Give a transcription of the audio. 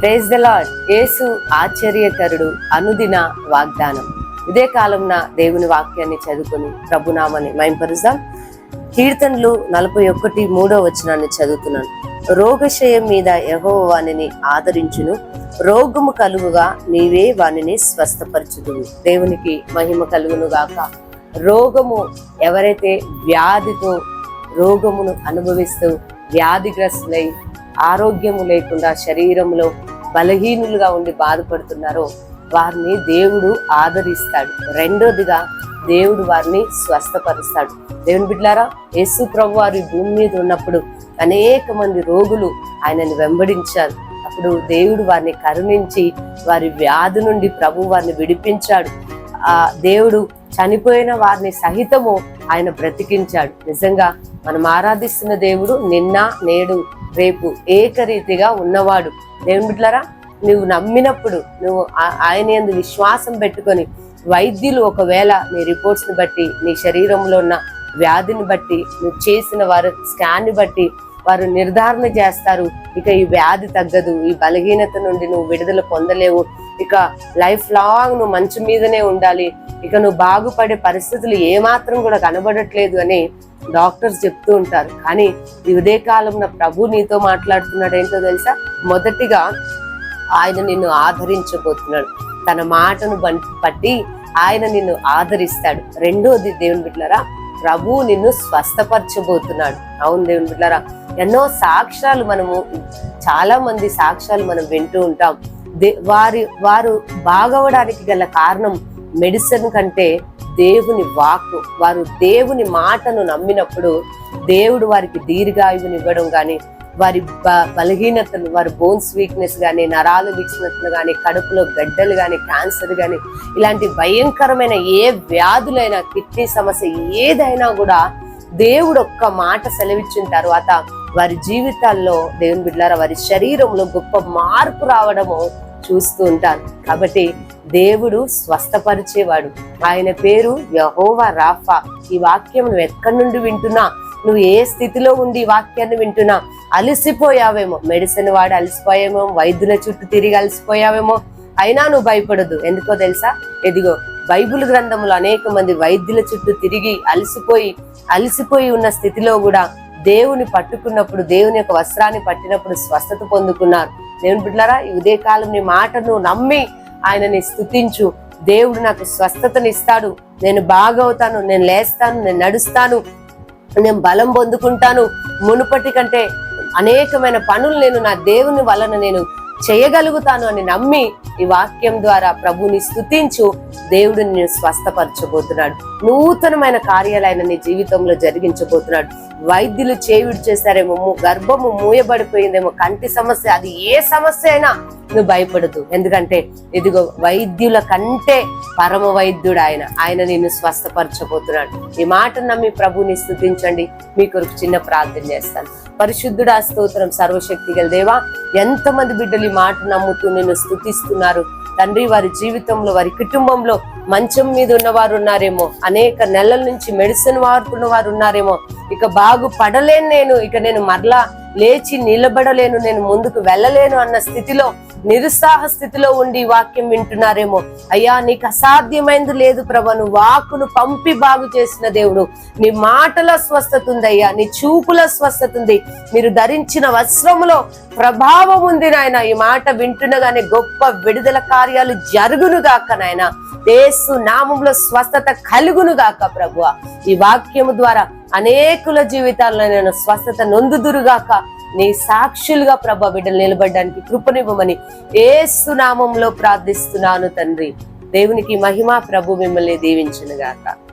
Praise the lord యేసు ఆశ్చర్యకరుడు అనుదిన వాగ్దానం. ఇదే కాలంన దేవుని వాక్యాన్ని చదువుకొని ప్రభునామని మైంపరుద్దాం కీర్తనలు నలభై ఒకటి మూడో వచనాన్ని చదువుతున్నాను. రోగశయం మీద యహో వానిని ఆదరించును. రోగము కలుగుగా నీవే వానిని స్వస్థపరచుదువు. దేవునికి మహిమ కలుగును గాక. రోగము ఎవరైతే వ్యాధితో రోగమును అనుభవిస్తూ వ్యాధిగ్రస్తులై ఆరోగ్యము లేకుండా శరీరంలో బలహీనులుగా ఉండి బాధపడుతున్నారో వారిని దేవుడు ఆదరిస్తాడు. రెండోదిగా దేవుడు వారిని స్వస్థపరుస్తాడు. దేవుని బిడ్లారా యేసు ప్రభు వారి భూమి మీద ఉన్నప్పుడు అనేక మంది రోగులు ఆయనను వెంబడించారు. అప్పుడు దేవుడు వారిని కరుణించి వారి వ్యాధి నుండి ప్రభు వారిని విడిపించాడు. ఆ దేవుడు చనిపోయిన వారిని సహితము ఆయన బ్రతికించాడు. నిజంగా మనం ఆరాధిస్తున్న దేవుడు నిన్న నేడు రేపు ఏకరీతిగా ఉన్నవాడు. దేవుని బిడ్డలారా నువ్వు నమ్మినప్పుడు నువ్వు ఆయన ఎందు విశ్వాసం పెట్టుకొని వైద్యులు ఒకవేళ నీ రిపోర్ట్స్ని బట్టి నీ శరీరంలో ఉన్న వ్యాధిని బట్టి నువ్వు చేసిన వారు స్కాన్ని బట్టి వారు నిర్ధారణ చేస్తారు. ఇక ఈ వ్యాధి తగ్గదు ఈ బలహీనత నుండి నువ్వు విడుదల పొందలేవు. ఇక లైఫ్ లాంగ్ నువ్వు మంచు మీదనే ఉండాలి. ఇక నువ్వు బాగుపడే పరిస్థితులు ఏమాత్రం కూడా కనబడట్లేదు అని డాక్టర్స్ చెప్తూ ఉంటారు. కానీ ఈ ఉదయ కాలంలో ప్రభు నీతో మాట్లాడుతున్నాడు. ఏంటో తెలుసా? మొదటిగా ఆయన నిన్ను ఆదరించబోతున్నాడు. తన మాటను బట్టి ఆయన నిన్ను ఆదరిస్తాడు. రెండోది దేవుని బిడ్డలారా ప్రభు నిన్ను స్వస్థపరచబోతున్నాడు. అవును దేవుని బిడ్డలారా ఎన్నో సాక్ష్యాలు మనము చాలా మంది సాక్ష్యాలు మనం వింటూ ఉంటాం. వారి వారు బాగవడానికి గల కారణం మెడిసిన్ కంటే దేవుని వాక్కు. వారు దేవుని మాటను నమ్మినప్పుడు దేవుడు వారికి దీర్ఘాయువునివ్వడం కానీ వారి బ- బలహీనతలు వారి బోన్స్ వీక్నెస్ కానీ నరాలు వీక్నెస్లు కానీ కడుపులో గడ్డలు కానీ క్యాన్సర్ కానీ ఇలాంటి భయంకరమైన ఏ వ్యాధులైనా కిడ్నీ సమస్య ఏదైనా కూడా దేవుడు ఒక్క మాట సెలవిచ్చిన తర్వాత వారి జీవితాల్లో దేవుని బిడ్డారా వారి శరీరంలో గొప్ప మార్పు రావడము చూస్తూ ఉంటారు. కాబట్టి దేవుడు స్వస్థపరిచేవాడు. ఆయన పేరు యహోవా రాఫా. ఈ వాక్యం నువ్వు ఎక్కడి నుండి వింటున్నా? నువ్వు ఏ స్థితిలో ఉండి ఈ వాక్యాన్ని వింటున్నా? అలసిపోయావేమో. మెడిసిన్ వాడి అలసిపోయామో వైద్యుల చుట్టూ తిరిగి అలసిపోయావేమో. అయినా నువ్వు భయపడదు. ఎందుకో తెలుసా? ఎదిగో బైబిల్ గ్రంథంలో అనేక మంది వైద్యుల చుట్టూ తిరిగి అలసిపోయి అలసిపోయి ఉన్న స్థితిలో కూడా దేవుని పట్టుకున్నప్పుడు దేవుని యొక్క వస్త్రాన్ని పట్టినప్పుడు స్వస్థత పొందుకున్నారు. దేవుని బిడ్డలారా ఈ ఉదయకాలం నీ మాటను నమ్మి ఆయనని స్థుతించు. దేవుడు నాకు స్వస్థతని ఇస్తాడు నేను బాగవుతాను నేను లేస్తాను నేను నడుస్తాను నేను బలం పొందుకుంటాను. మునుపటి కంటే అనేకమైన పనులు నేను నా దేవుని వలన నేను చేయగలుగుతాను అని నమ్మి ఈ వాక్యం ద్వారా ప్రభుని స్థుతించు దేవుడు నేను స్వస్థపరచబోతున్నాడు. నూతనమైన కార్యాలయన నీ జీవితంలో జరిగించబోతున్నాడు. వైద్యులు చేవిడి చేశారేమో గర్భము మూయబడిపోయిందేమో కంటి సమస్య అది ఏ సమస్య అయినా నువ్వు భయపడదు. ఎందుకంటే ఇదిగో వైద్యుల కంటే పరమ వైద్యుడు ఆయన. ఆయన నిన్ను స్వస్థపరచబోతున్నాడు. ఈ మాట నమ్మి ప్రభుని స్థుతించండి మీ కొరకు చిన్న ప్రార్థన చేస్తాను. పరిశుద్ధుడా స్తోత్రం సర్వశక్తి గల దేవా ఎంతమంది బిడ్డలు ఈ మాట నమ్ముతూ నేను స్థుతిస్తున్నారు. తండ్రి వారి జీవితంలో వారి కుటుంబంలో మంచం మీద ఉన్నవారు ఉన్నారేమో అనేక నెలల నుంచి మెడిసిన్ వాడుతున్న వారు ఉన్నారేమో ఇక బాగు పడలేను నేను ఇక నేను మరలా లేచి నిలబడలేను నేను ముందుకు వెళ్ళలేను అన్న స్థితిలో నిరుత్సాహ స్థితిలో ఉండి వాక్యం వింటున్నారేమో. అయ్యా నీకు అసాధ్యమైంది లేదు ప్రభ నువ్వు వాక్కును పంపి బాగు చేసిన దేవుడు. నీ మాటల స్వస్థత ఉందయ్యా అయ్యా నీ చూపుల స్వస్థత ఉంది. మీరు ధరించిన వస్త్రములో ప్రభావం ఉంది నాయన. ఈ మాట వింటున్నగానే గొప్ప విడుదల కార్యాలు జరుగును గాక నాయన. యేసు నామంలో స్వస్థత కలుగును గాక ప్రభువ. ఈ వాక్యము ద్వారా అనేకుల జీవితాల్లో నేను స్వస్థత నొందుదురుగాక నీ సాక్షులుగా ప్రభా బిడ్డలు నిలబడడానికి కృపనివ్వమని ఏ సునామంలో ప్రార్థిస్తున్నాను తండ్రి. దేవునికి మహిమ ప్రభు మిమ్మల్ని దీవించను గాక